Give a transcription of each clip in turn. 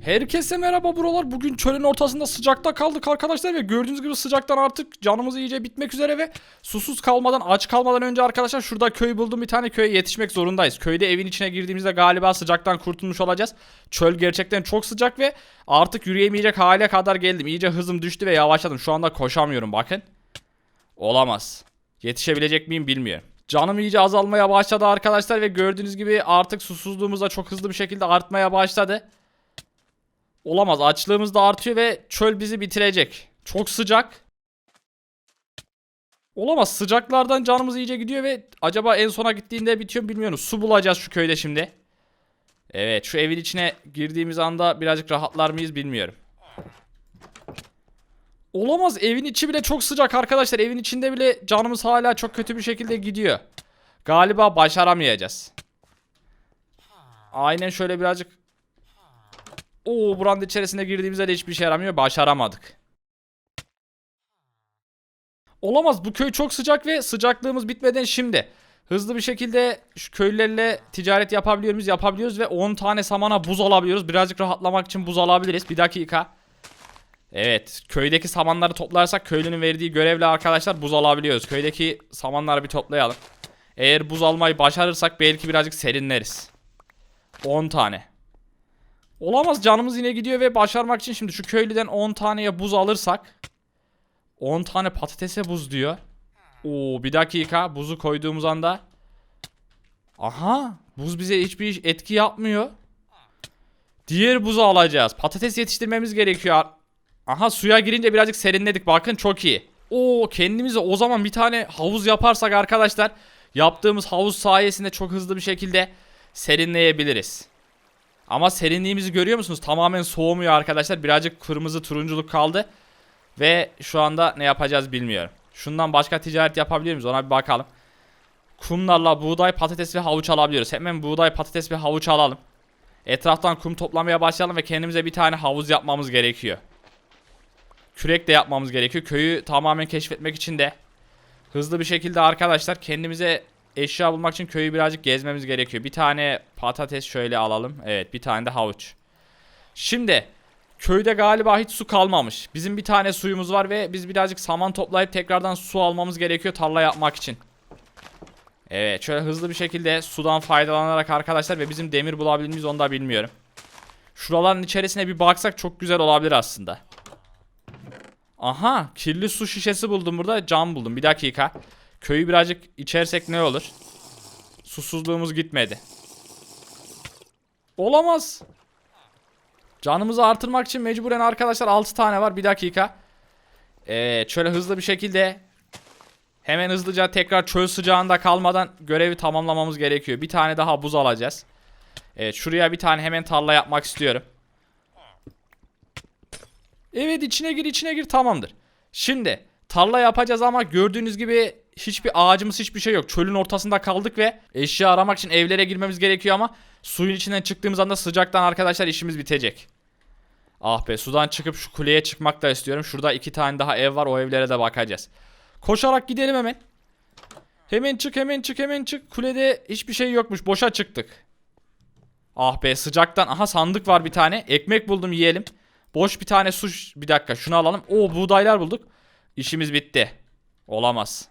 Herkese merhaba buralar. Bugün çölün ortasında sıcakta kaldık arkadaşlar ve gördüğünüz gibi sıcaktan artık canımız iyice bitmek üzere ve susuz kalmadan aç kalmadan önce arkadaşlar şurada köy buldum bir tane köye yetişmek zorundayız. Köyde evin içine girdiğimizde galiba sıcaktan kurtulmuş olacağız. Çöl gerçekten çok sıcak ve artık yürüyemeyecek hale kadar geldim. İyice hızım düştü ve yavaşladım. Şu anda koşamıyorum bakın. Olamaz. Yetişebilecek miyim bilmiyorum. Canım iyice azalmaya başladı arkadaşlar ve gördüğünüz gibi artık susuzluğumuz da çok hızlı bir şekilde artmaya başladı. Olamaz. Açlığımız da artıyor ve çöl bizi bitirecek. Çok sıcak. Olamaz. Sıcaklardan canımız iyice gidiyor ve acaba en sona gittiğinde bitiyor mu bilmiyorum. Su bulacağız şu köyde şimdi. Evet şu evin içine girdiğimiz anda birazcık rahatlar mıyız bilmiyorum. Olamaz. Evin içi bile çok sıcak arkadaşlar. Evin içinde bile canımız hala çok kötü bir şekilde gidiyor. Galiba başaramayacağız. Aynen şöyle birazcık Oo buranın içerisine girdiğimizde de hiçbir şey yaramıyor. Başaramadık. Olamaz bu köy çok sıcak ve sıcaklığımız bitmeden şimdi. Hızlı bir şekilde şu köylülerle ticaret yapabiliyor muyuz? Yapabiliyoruz ve 10 tane samana buz alabiliyoruz. Birazcık rahatlamak için buz alabiliriz. Bir dakika. Evet köydeki samanları toplarsak köylünün verdiği görevle arkadaşlar buz alabiliyoruz. Köydeki samanları bir toplayalım. Eğer buz almayı başarırsak belki birazcık serinleriz. 10 tane. Olamaz canımız yine gidiyor ve başarmak için şimdi şu köylüden 10 taneye buz alırsak 10 tane patatese buz diyor. Oo bir dakika buzu koyduğumuz anda Aha buz bize hiçbir etki yapmıyor. Diğer buzu alacağız. Patates yetiştirmemiz gerekiyor. Aha suya girince birazcık serinledik bakın çok iyi. Oo kendimize o zaman bir tane havuz yaparsak arkadaşlar yaptığımız havuz sayesinde çok hızlı bir şekilde serinleyebiliriz. Ama serinliğimizi görüyor musunuz? Tamamen soğumuyor arkadaşlar. Birazcık kırmızı turunculuk kaldı. Ve şu anda ne yapacağız bilmiyorum. Şundan başka ticaret yapabilir miyiz? Ona bir bakalım. Kumlarla buğday, patates ve havuç alabiliyoruz. Hemen buğday, patates ve havuç alalım. Etraftan kum toplamaya başlayalım ve kendimize bir tane havuz yapmamız gerekiyor. Kürek de yapmamız gerekiyor. Köyü tamamen keşfetmek için de hızlı bir şekilde arkadaşlar kendimize eşya bulmak için köyü birazcık gezmemiz gerekiyor. Bir tane patates şöyle alalım. Evet bir tane de havuç. Şimdi köyde galiba hiç su kalmamış. Bizim bir tane suyumuz var ve biz birazcık saman toplayıp tekrardan su almamız gerekiyor tarla yapmak için. Evet şöyle hızlı bir şekilde sudan faydalanarak arkadaşlar ve bizim demir bulabilir miyiz onu da bilmiyorum. Şuraların içerisine bir baksak çok güzel olabilir aslında. Aha kirli su şişesi buldum burada cam buldum bir dakika. Köyü birazcık içersek ne olur? Susuzluğumuz gitmedi. Olamaz. Canımızı artırmak için mecburen arkadaşlar 6 tane var. Bir dakika. Evet şöyle hızlı bir şekilde hemen hızlıca tekrar çöl sıcağında kalmadan görevi tamamlamamız gerekiyor. Bir tane daha buz alacağız. Evet şuraya bir tane hemen tarla yapmak istiyorum. Evet içine gir içine gir tamamdır. Şimdi tarla yapacağız ama gördüğünüz gibi hiçbir ağacımız hiçbir şey yok. Çölün ortasında kaldık ve eşya aramak için evlere girmemiz gerekiyor ama suyun içinden çıktığımız anda sıcaktan arkadaşlar işimiz bitecek. Ah be sudan çıkıp şu kuleye çıkmak da istiyorum. Şurada iki tane daha ev var o evlere de bakacağız. Koşarak gidelim hemen. Hemen çık hemen çık hemen çık. Kulede hiçbir şey yokmuş boşa çıktık. Ah be sıcaktan. Aha sandık var bir tane. Ekmek buldum yiyelim. Boş bir tane su. Bir dakika şunu alalım. Oo buğdaylar bulduk. İşimiz bitti. Olamaz.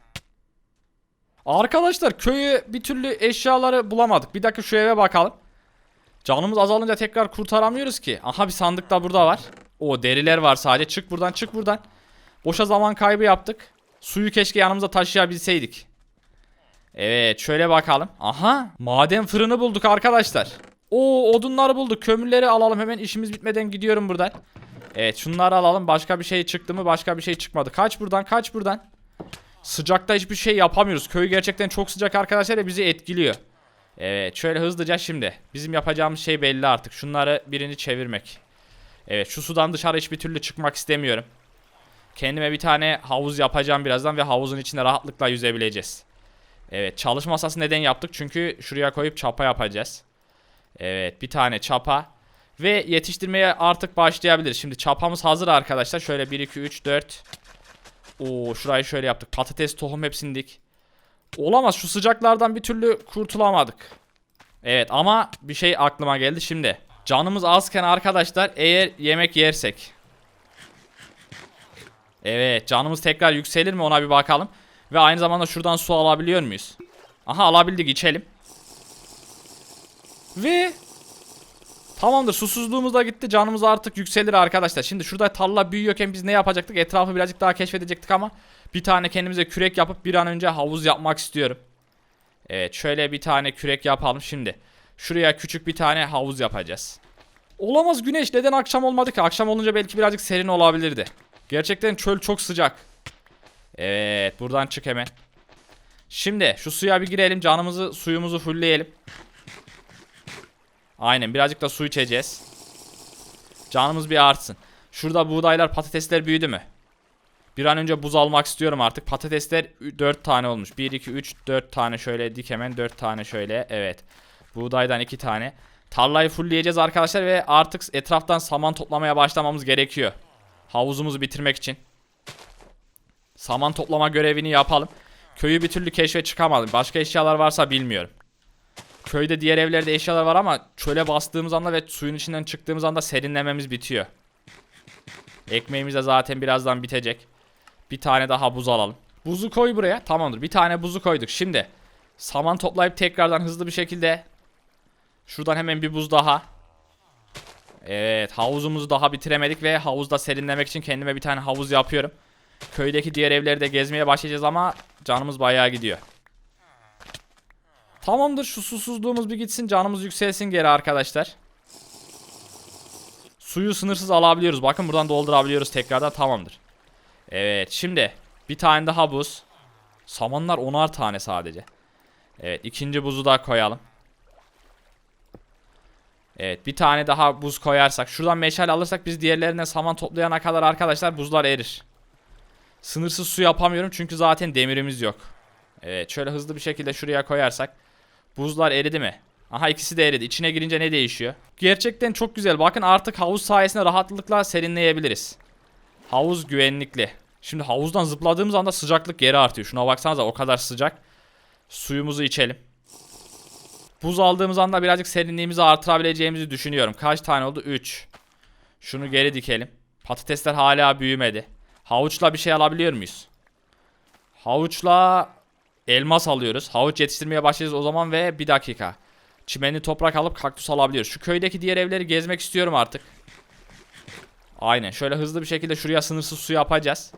Arkadaşlar köyü bir türlü eşyaları bulamadık. Bir dakika şu eve bakalım. Canımız azalınca tekrar kurtaramıyoruz ki. Aha bir sandık da burada var. O deriler var sadece. Çık buradan çık buradan. Boşa zaman kaybı yaptık. Suyu keşke yanımıza taşıyabilseydik. Evet şöyle bakalım. Aha maden fırını bulduk arkadaşlar. Oo odunları bulduk. Kömürleri alalım hemen işimiz bitmeden gidiyorum buradan. Evet şunları alalım. Başka bir şey çıktı mı? Başka bir şey çıkmadı. Kaç buradan kaç buradan. Sıcakta hiçbir şey yapamıyoruz. Köy gerçekten çok sıcak arkadaşlar ve bizi etkiliyor. Evet şöyle hızlıca şimdi. Bizim yapacağımız şey belli artık. Şunları birini çevirmek. Evet şu sudan dışarı hiçbir türlü çıkmak istemiyorum. Kendime bir tane havuz yapacağım birazdan ve havuzun içinde rahatlıkla yüzebileceğiz. Evet çalışma masası neden yaptık? Çünkü şuraya koyup çapa yapacağız. Evet bir tane çapa. Ve yetiştirmeye artık başlayabiliriz. Şimdi çapamız hazır arkadaşlar. Şöyle 1, 2, 3, 4. Oo şurayı şöyle yaptık. Patates, tohum hepsini dik. Olamaz şu sıcaklardan bir türlü kurtulamadık. Evet ama bir şey aklıma geldi şimdi. Canımız azken arkadaşlar eğer yemek yersek. Evet canımız tekrar yükselir mi ona bir bakalım. Ve aynı zamanda şuradan su alabiliyor muyuz? Aha alabildik içelim. Ve Tamamdır susuzluğumuz da gitti canımız artık yükselir arkadaşlar. Şimdi şurada tarla büyüyorken biz ne yapacaktık? Etrafı birazcık daha keşfedecektik ama bir tane kendimize kürek yapıp bir an önce havuz yapmak istiyorum. Evet şöyle bir tane kürek yapalım şimdi. Şuraya küçük bir tane havuz yapacağız. Olamaz güneş neden akşam olmadı ki? Akşam olunca belki birazcık serin olabilirdi. Gerçekten çöl çok sıcak. Evet buradan çık hemen. Şimdi şu suya bir girelim canımızı suyumuzu fullleyelim. Aynen birazcık da su içeceğiz. Canımız bir artsın. Şurada buğdaylar patatesler büyüdü mü? Bir an önce buz almak istiyorum artık. Patatesler 4 tane olmuş. 1, 2, 3, 4 tane şöyle dik hemen 4 tane şöyle. Evet. Buğdaydan 2 tane. Tarlayı fullleyeceğiz arkadaşlar ve artık etraftan saman toplamaya başlamamız gerekiyor. Havuzumuzu bitirmek için. Saman toplama görevini yapalım. Köyü bir türlü keşfe çıkamadım. Başka eşyalar varsa bilmiyorum. Köyde diğer evlerde eşyalar var ama çöle bastığımız anda ve suyun içinden çıktığımız anda serinlememiz bitiyor. Ekmeğimiz de zaten birazdan bitecek. Bir tane daha buz alalım. Buzu koy buraya. Tamamdır. Bir tane buzu koyduk. Şimdi saman toplayıp tekrardan hızlı bir şekilde şuradan hemen bir buz daha. Evet havuzumuzu daha bitiremedik ve havuzda serinlemek için kendime bir tane havuz yapıyorum. Köydeki diğer evleri de gezmeye başlayacağız ama canımız bayağı gidiyor. Tamamdır şu susuzluğumuz bir gitsin canımız yükselsin geri arkadaşlar. Suyu sınırsız alabiliyoruz. Bakın buradan doldurabiliyoruz tekrardan tamamdır. Evet şimdi bir tane daha buz. Samanlar onar tane sadece. Evet ikinci buzu da koyalım. Evet bir tane daha buz koyarsak. Şuradan meşale alırsak biz diğerlerine saman toplayana kadar arkadaşlar buzlar erir. Sınırsız su yapamıyorum çünkü zaten demirimiz yok. Evet şöyle hızlı bir şekilde şuraya koyarsak. Buzlar eridi mi? Aha ikisi de eridi. İçine girince ne değişiyor? Gerçekten çok güzel. Bakın artık havuz sayesinde rahatlıkla serinleyebiliriz. Havuz güvenlikli. Şimdi havuzdan zıpladığımız anda sıcaklık geri artıyor. Şuna baksanıza o kadar sıcak. Suyumuzu içelim. Buz aldığımız anda birazcık serinliğimizi artırabileceğimizi düşünüyorum. Kaç tane oldu? 3. Şunu geri dikelim. Patatesler hala büyümedi. Havuçla bir şey alabiliyor muyuz? Havuçla elmas alıyoruz. Havuç yetiştirmeye başlayacağız o zaman ve bir dakika. Çimenli toprak alıp kaktüs alabiliyoruz. Şu köydeki diğer evleri gezmek istiyorum artık. Aynen. Şöyle hızlı bir şekilde şuraya sınırsız su yapacağız.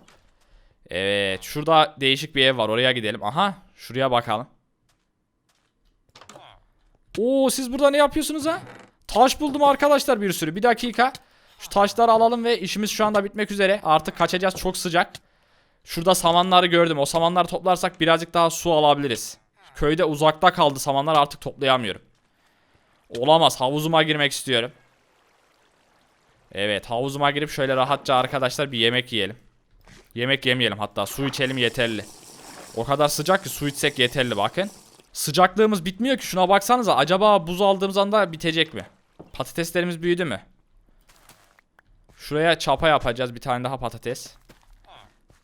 Evet. Şurada değişik bir ev var. Oraya gidelim. Aha. Şuraya bakalım. Oo siz burada ne yapıyorsunuz ha? Taş buldum arkadaşlar bir sürü. Bir dakika. Şu taşları alalım ve işimiz şu anda bitmek üzere. Artık kaçacağız. Çok sıcak. Şurada samanları gördüm. O samanları toplarsak birazcık daha su alabiliriz. Köyde uzakta kaldı samanlar artık toplayamıyorum. Olamaz. Havuzuma girmek istiyorum. Evet havuzuma girip şöyle rahatça arkadaşlar bir yemek yiyelim. Yemek yemeyelim hatta su içelim yeterli. O kadar sıcak ki su içsek yeterli bakın. Sıcaklığımız bitmiyor ki şuna baksanıza. Acaba buz aldığımız anda bitecek mi? Patateslerimiz büyüdü mü? Şuraya çapa yapacağız bir tane daha patates.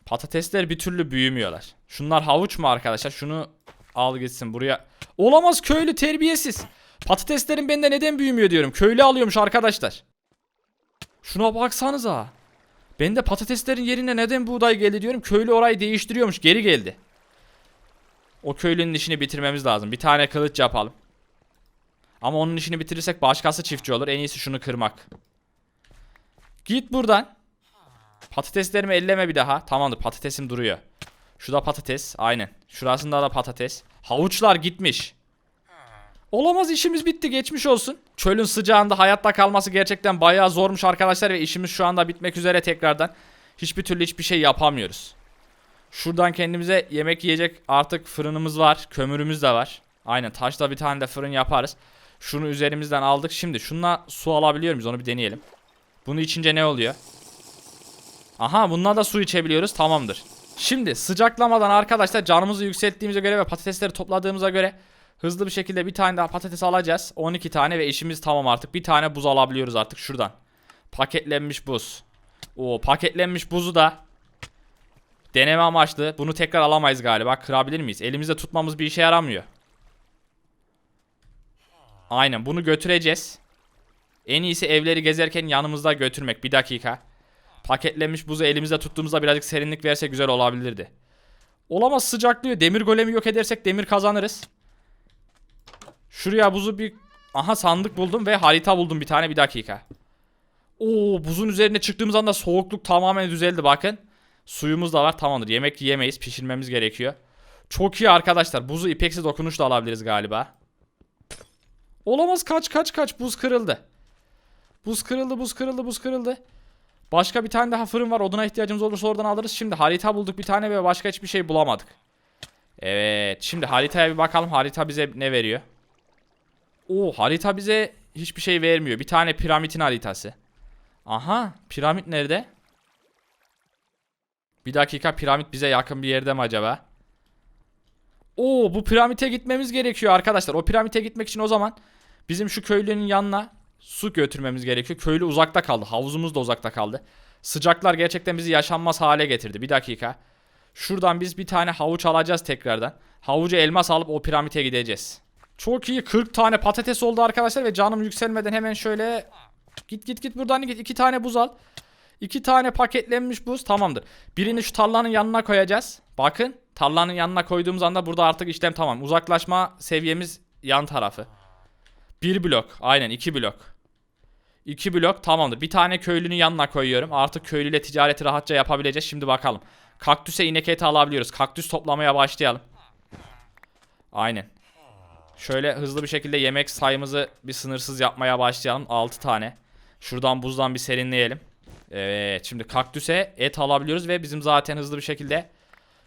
Patatesler bir türlü büyümüyorlar. Şunlar havuç mu arkadaşlar? Şunu al gitsin buraya. Olamaz köylü terbiyesiz. Patateslerin bende neden büyümüyor diyorum. Köylü alıyormuş arkadaşlar. Şuna baksanıza. Bende patateslerin yerine neden buğday geldi diyorum. Köylü orayı değiştiriyormuş. Geri geldi. O köylünün işini bitirmemiz lazım. Bir tane kılıç yapalım. Ama onun işini bitirirsek başkası çiftçi olur. En iyisi şunu kırmak. Git buradan. Patateslerimi elleme bir daha. Tamamdır patatesim duruyor. Şurada patates. Aynen. Şurasında da patates. Havuçlar gitmiş. Olamaz işimiz bitti geçmiş olsun. Çölün sıcağında hayatta kalması gerçekten bayağı zormuş arkadaşlar ve işimiz şu anda bitmek üzere tekrardan. Hiçbir türlü hiçbir şey yapamıyoruz. Şuradan kendimize yemek yiyecek artık fırınımız var. Kömürümüz de var. Aynen taşla bir tane de fırın yaparız. Şunu üzerimizden aldık. Şimdi şunla su alabiliyor muyuz onu bir deneyelim. Bunu içince ne oluyor? Aha bununla da su içebiliyoruz tamamdır. Şimdi sıcaklamadan arkadaşlar canımızı yükselttiğimize göre ve patatesleri topladığımıza göre hızlı bir şekilde bir tane daha patates alacağız. 12 tane ve işimiz tamam artık. Bir tane buz alabiliyoruz artık şuradan. Paketlenmiş buz. O paketlenmiş buzu da deneme amaçlı. Bunu tekrar alamayız galiba. Kırabilir miyiz? Elimizde tutmamız bir işe yaramıyor. Aynen bunu götüreceğiz. En iyisi evleri gezerken yanımızda götürmek. Bir dakika. Paketlenmiş buzu elimizde tuttuğumuzda birazcık serinlik verse güzel olabilirdi. Olamaz sıcaklıyor. Demir golemi yok edersek demir kazanırız. Şuraya buzu bir... Aha sandık buldum ve harita buldum bir tane bir dakika. Oo buzun üzerine çıktığımız anda soğukluk tamamen düzeldi bakın. Suyumuz da var tamamdır. Yemek yiyemeyiz pişirmemiz gerekiyor. Çok iyi arkadaşlar. Buzu ipeksiz dokunuş da alabiliriz galiba. Olamaz kaç kaç kaç buz kırıldı. Buz kırıldı buz kırıldı buz kırıldı. Başka bir tane daha fırın var. Oduna ihtiyacımız olursa oradan alırız. Şimdi harita bulduk bir tane ve başka hiçbir şey bulamadık. Evet. Şimdi haritaya bir bakalım. Harita bize ne veriyor? Oo harita bize hiçbir şey vermiyor. Bir tane piramidin haritası. Aha piramit nerede? Bir dakika piramit bize yakın bir yerde mi acaba? Oo bu piramite gitmemiz gerekiyor arkadaşlar. O piramite gitmek için o zaman bizim şu köylünün yanına su götürmemiz gerekiyor. Köylü uzakta kaldı. Havuzumuz da uzakta kaldı. Sıcaklar gerçekten bizi yaşanmaz hale getirdi. Bir dakika. Şuradan biz bir tane havuç alacağız tekrardan. Havucu elmas alıp o piramite gideceğiz. Çok iyi 40 tane patates oldu arkadaşlar ve canım yükselmeden hemen şöyle git git git buradan git iki tane buz al. İki tane paketlenmiş buz tamamdır. Birini şu tarlanın yanına koyacağız. Bakın tarlanın yanına koyduğumuz anda burada artık işlem tamam. Uzaklaşma seviyemiz yan tarafı. Bir blok aynen iki blok. İki blok tamamdır. Bir tane köylünün yanına koyuyorum. Artık köylüyle ticareti rahatça yapabileceğiz. Şimdi bakalım. Kaktüse inek eti alabiliyoruz. Kaktüs toplamaya başlayalım. Aynen. Şöyle hızlı bir şekilde yemek sayımızı bir sınırsız yapmaya başlayalım. 6 tane. Şuradan buzdan bir serinleyelim. Evet şimdi kaktüse et alabiliyoruz ve bizim zaten hızlı bir şekilde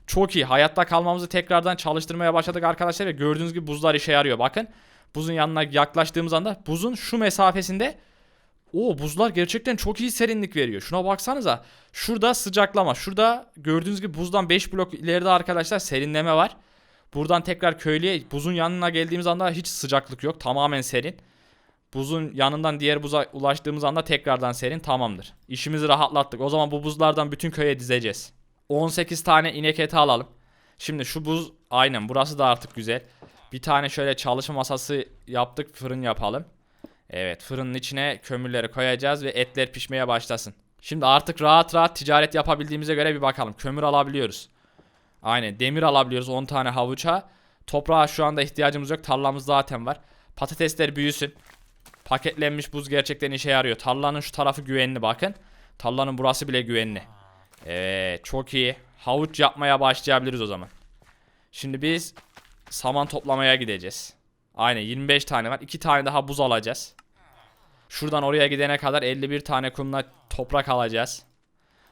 çok iyi hayatta kalmamızı tekrardan çalıştırmaya başladık arkadaşlar ve gördüğünüz gibi buzlar işe yarıyor bakın. Buzun yanına yaklaştığımız anda buzun şu mesafesinde o buzlar gerçekten çok iyi serinlik veriyor. Şuna baksanıza. Şurada sıcaklama. Şurada gördüğünüz gibi buzdan 5 blok ileride arkadaşlar serinleme var. Buradan tekrar köylüye buzun yanına geldiğimiz anda hiç sıcaklık yok. Tamamen serin. Buzun yanından diğer buza ulaştığımız anda tekrardan serin tamamdır. İşimizi rahatlattık. O zaman bu buzlardan bütün köye dizeceğiz. 18 tane inek eti alalım. Şimdi şu buz aynen burası da artık güzel. Bir tane şöyle çalışma masası yaptık fırın yapalım. Evet fırının içine kömürleri koyacağız ve etler pişmeye başlasın. Şimdi artık rahat rahat ticaret yapabildiğimize göre bir bakalım. Kömür alabiliyoruz. Aynen demir alabiliyoruz 10 tane havuça. Toprağa şu anda ihtiyacımız yok. Tarlamız zaten var. Patatesler büyüsün. Paketlenmiş buz gerçekten işe yarıyor. Tarlanın şu tarafı güvenli bakın. Tarlanın burası bile güvenli. Evet çok iyi. Havuç yapmaya başlayabiliriz o zaman. Şimdi biz saman toplamaya gideceğiz. Aynen 25 tane var. 2 tane daha buz alacağız. Şuradan oraya gidene kadar 51 tane kumla toprak alacağız.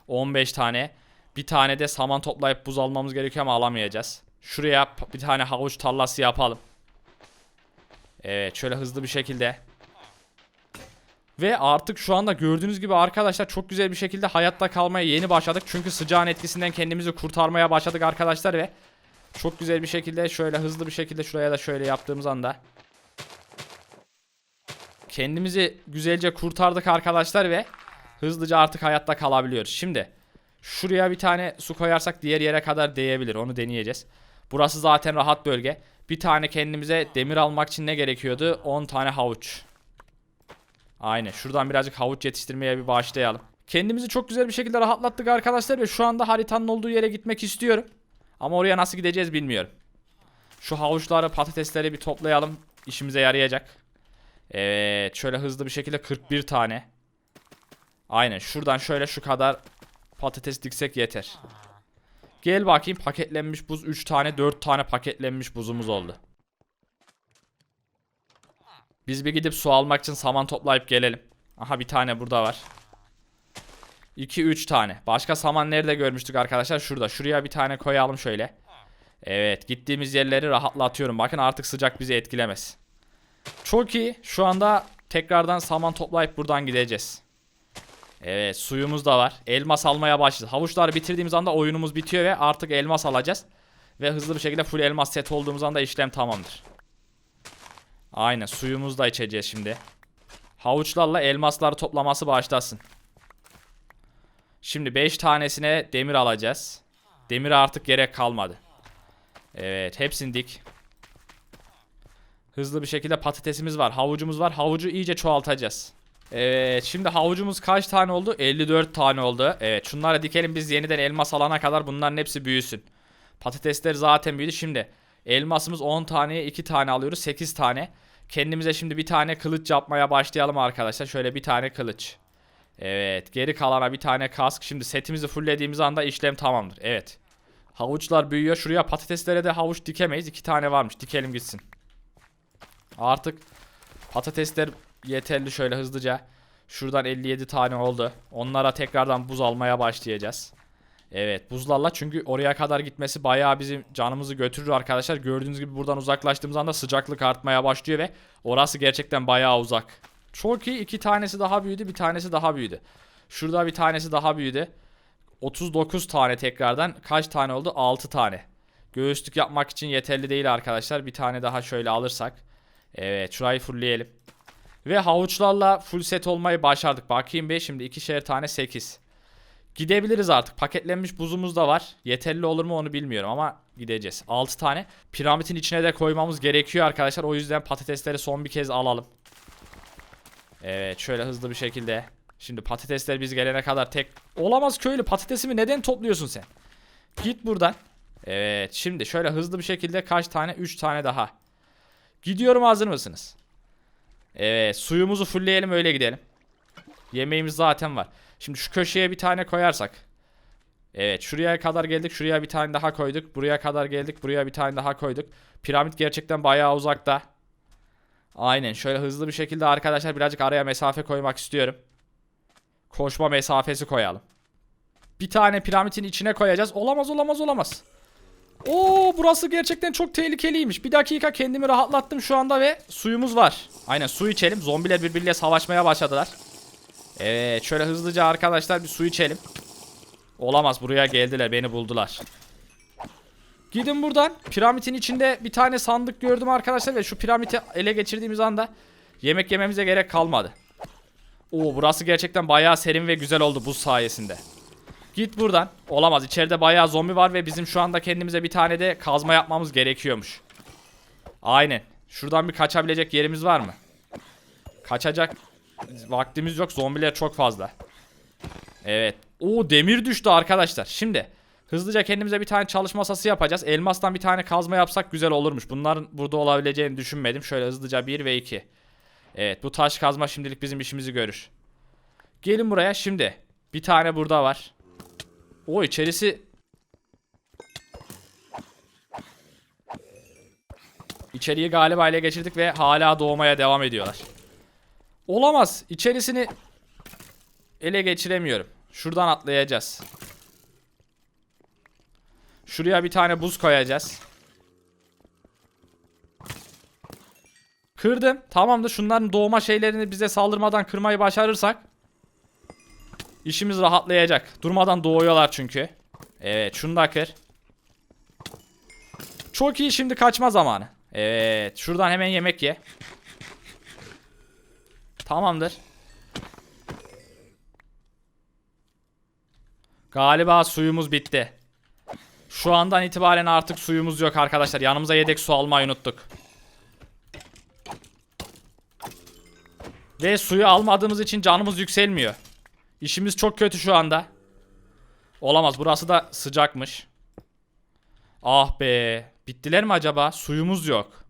15 tane. Bir tane de saman toplayıp buz almamız gerekiyor ama alamayacağız. Şuraya bir tane havuç tarlası yapalım. Evet şöyle hızlı bir şekilde. Ve artık şu anda gördüğünüz gibi arkadaşlar çok güzel bir şekilde hayatta kalmaya yeni başladık. Çünkü sıcağın etkisinden kendimizi kurtarmaya başladık arkadaşlar ve çok güzel bir şekilde şöyle hızlı bir şekilde şuraya da şöyle yaptığımız anda kendimizi güzelce kurtardık arkadaşlar ve hızlıca artık hayatta kalabiliyoruz. Şimdi şuraya bir tane su koyarsak diğer yere kadar değebilir. Onu deneyeceğiz. Burası zaten rahat bölge. Bir tane kendimize demir almak için ne gerekiyordu? 10 tane havuç. Aynen. Şuradan birazcık havuç yetiştirmeye bir başlayalım. Kendimizi çok güzel bir şekilde rahatlattık arkadaşlar ve şu anda haritanın olduğu yere gitmek istiyorum. Ama oraya nasıl gideceğiz bilmiyorum. Şu havuçları, patatesleri bir toplayalım. İşimize yarayacak. Evet, şöyle hızlı bir şekilde 41 tane. Aynen. Şuradan şöyle şu kadar patates diksek yeter. Gel bakayım paketlenmiş buz 3 tane 4 tane paketlenmiş buzumuz oldu. Biz bir gidip su almak için saman toplayıp gelelim. Aha bir tane burada var. 2 3 tane. Başka saman nerede görmüştük arkadaşlar? Şurada. Şuraya bir tane koyalım şöyle. Evet, gittiğimiz yerleri rahatlatıyorum. Bakın artık sıcak bizi etkilemez. Çok iyi. Şu anda tekrardan saman toplayıp buradan gideceğiz. Evet, suyumuz da var. Elmas almaya başladık. Havuçları bitirdiğimiz anda oyunumuz bitiyor ve artık elmas alacağız. Ve hızlı bir şekilde full elmas set olduğumuz anda işlem tamamdır. Aynen suyumuzu da içeceğiz şimdi. Havuçlarla elmasları toplaması başlasın. Şimdi 5 tanesine demir alacağız. Demir artık gerek kalmadı. Evet hepsini dik. Hızlı bir şekilde patatesimiz var. Havucumuz var. Havucu iyice çoğaltacağız. Evet şimdi havucumuz kaç tane oldu? 54 tane oldu. Evet şunları dikelim biz yeniden elmas alana kadar bunların hepsi büyüsün. Patatesler zaten büyüdü. Şimdi elmasımız 10 taneye 2 tane alıyoruz. 8 tane. Kendimize şimdi bir tane kılıç yapmaya başlayalım arkadaşlar. Şöyle bir tane kılıç. Evet geri kalana bir tane kask. Şimdi setimizi fulllediğimiz anda işlem tamamdır. Evet. Havuçlar büyüyor. Şuraya patateslere de havuç dikemeyiz. 2 tane varmış. Dikelim gitsin. Artık patatesler yeterli şöyle hızlıca. Şuradan 57 tane oldu. Onlara tekrardan buz almaya başlayacağız. Evet buzlarla çünkü oraya kadar gitmesi bayağı bizim canımızı götürür arkadaşlar. Gördüğünüz gibi buradan uzaklaştığımız anda sıcaklık artmaya başlıyor ve orası gerçekten bayağı uzak. Çok iyi iki tanesi daha büyüdü bir tanesi daha büyüdü. Şurada bir tanesi daha büyüdü. 39 tane tekrardan kaç tane oldu? 6 tane. Göğüslük yapmak için yeterli değil arkadaşlar. Bir tane daha şöyle alırsak. Evet şurayı fullleyelim. Ve havuçlarla full set olmayı başardık. Bakayım be şimdi ikişer tane 8. Gidebiliriz artık. Paketlenmiş buzumuz da var. Yeterli olur mu onu bilmiyorum ama gideceğiz. 6 tane. Piramidin içine de koymamız gerekiyor arkadaşlar. O yüzden patatesleri son bir kez alalım. Evet şöyle hızlı bir şekilde. Şimdi patatesler biz gelene kadar tek... Olamaz köylü patatesimi neden topluyorsun sen? Git buradan. Evet şimdi şöyle hızlı bir şekilde kaç tane? 3 tane daha. Gidiyorum hazır mısınız? Evet suyumuzu fullleyelim öyle gidelim. Yemeğimiz zaten var. Şimdi şu köşeye bir tane koyarsak. Evet şuraya kadar geldik. Şuraya bir tane daha koyduk. Buraya kadar geldik. Buraya bir tane daha koyduk. Piramit gerçekten bayağı uzakta. Aynen şöyle hızlı bir şekilde arkadaşlar birazcık araya mesafe koymak istiyorum. Koşma mesafesi koyalım. Bir tane piramidin içine koyacağız. Olamaz olamaz olamaz. Oo burası gerçekten çok tehlikeliymiş. Bir dakika kendimi rahatlattım şu anda ve suyumuz var. Aynen su içelim. Zombiler birbiriyle savaşmaya başladılar. Evet şöyle hızlıca arkadaşlar bir su içelim. Olamaz buraya geldiler beni buldular. Gidin buradan. Piramidin içinde bir tane sandık gördüm arkadaşlar ve şu piramidi ele geçirdiğimiz anda yemek yememize gerek kalmadı. Oo burası gerçekten bayağı serin ve güzel oldu buz sayesinde. Git buradan. Olamaz içeride bayağı zombi var ve bizim şu anda kendimize bir tane de kazma yapmamız gerekiyormuş. Aynen. Şuradan bir kaçabilecek yerimiz var mı? Kaçacak vaktimiz yok. Zombiler çok fazla. Evet. Oo demir düştü arkadaşlar. Şimdi hızlıca kendimize bir tane çalışma masası yapacağız. Elmastan bir tane kazma yapsak güzel olurmuş. Bunların burada olabileceğini düşünmedim. Şöyle hızlıca 1 ve 2. Evet bu taş kazma şimdilik bizim işimizi görür. Gelin buraya şimdi. Bir tane burada var. O içerisi İçeriği galiba ele geçirdik ve hala doğmaya devam ediyorlar. Olamaz. İçerisini ele geçiremiyorum. Şuradan atlayacağız. Şuraya bir tane buz koyacağız. Kırdım. Tamamdır. Şunların doğma şeylerini bize saldırmadan kırmayı başarırsak işimiz rahatlayacak. Durmadan doğuyorlar çünkü. Evet, şunu da kır. Çok iyi şimdi kaçma zamanı. Evet, şuradan hemen yemek ye. Tamamdır. Galiba suyumuz bitti. Şu andan itibaren artık suyumuz yok arkadaşlar. Yanımıza yedek su almayı unuttuk. Ve suyu almadığımız için canımız yükselmiyor. İşimiz çok kötü şu anda. Olamaz. Burası da sıcakmış. Ah be. Bittiler mi acaba? Suyumuz yok.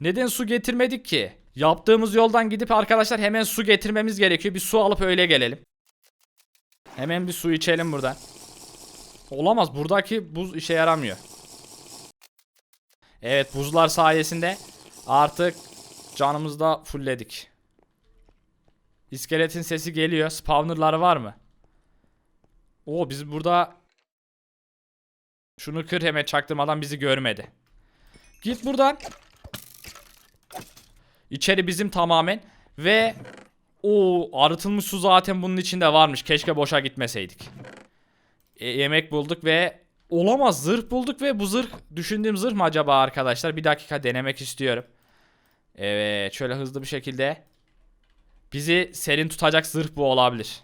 Neden su getirmedik ki? Yaptığımız yoldan gidip arkadaşlar hemen su getirmemiz gerekiyor. Bir su alıp öyle gelelim. Hemen bir su içelim buradan. Olamaz. Buradaki buz işe yaramıyor. Evet buzlar sayesinde artık canımızı da fullledik. İskeletin sesi geliyor. Spawnerları var mı? Oo biz burada şunu kır hemen çaktırmadan bizi görmedi. Git buradan. İçeri bizim tamamen ve o arıtılmış su zaten bunun içinde varmış. Keşke boşa gitmeseydik. E, yemek bulduk ve olamaz zırh bulduk ve bu zırh düşündüğüm zırh mı acaba arkadaşlar? Bir dakika denemek istiyorum. Evet şöyle hızlı bir şekilde bizi serin tutacak zırh bu olabilir.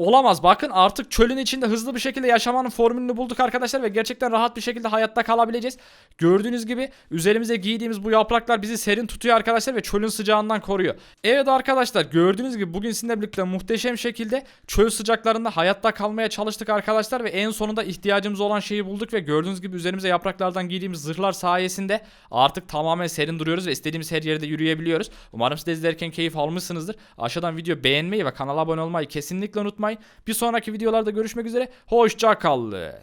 Olamaz. Bakın artık çölün içinde hızlı bir şekilde yaşamanın formülünü bulduk arkadaşlar ve gerçekten rahat bir şekilde hayatta kalabileceğiz. Gördüğünüz gibi üzerimize giydiğimiz bu yapraklar bizi serin tutuyor arkadaşlar ve çölün sıcağından koruyor. Evet arkadaşlar gördüğünüz gibi bugün sizinle birlikte muhteşem şekilde çöl sıcaklarında hayatta kalmaya çalıştık arkadaşlar ve en sonunda ihtiyacımız olan şeyi bulduk ve gördüğünüz gibi üzerimize yapraklardan giydiğimiz zırhlar sayesinde artık tamamen serin duruyoruz ve istediğimiz her yerde yürüyebiliyoruz. Umarım siz de izlerken keyif almışsınızdır. Aşağıdan video beğenmeyi ve kanala abone olmayı kesinlikle unutmayın. Bir sonraki videolarda görüşmek üzere. Hoşça kalın.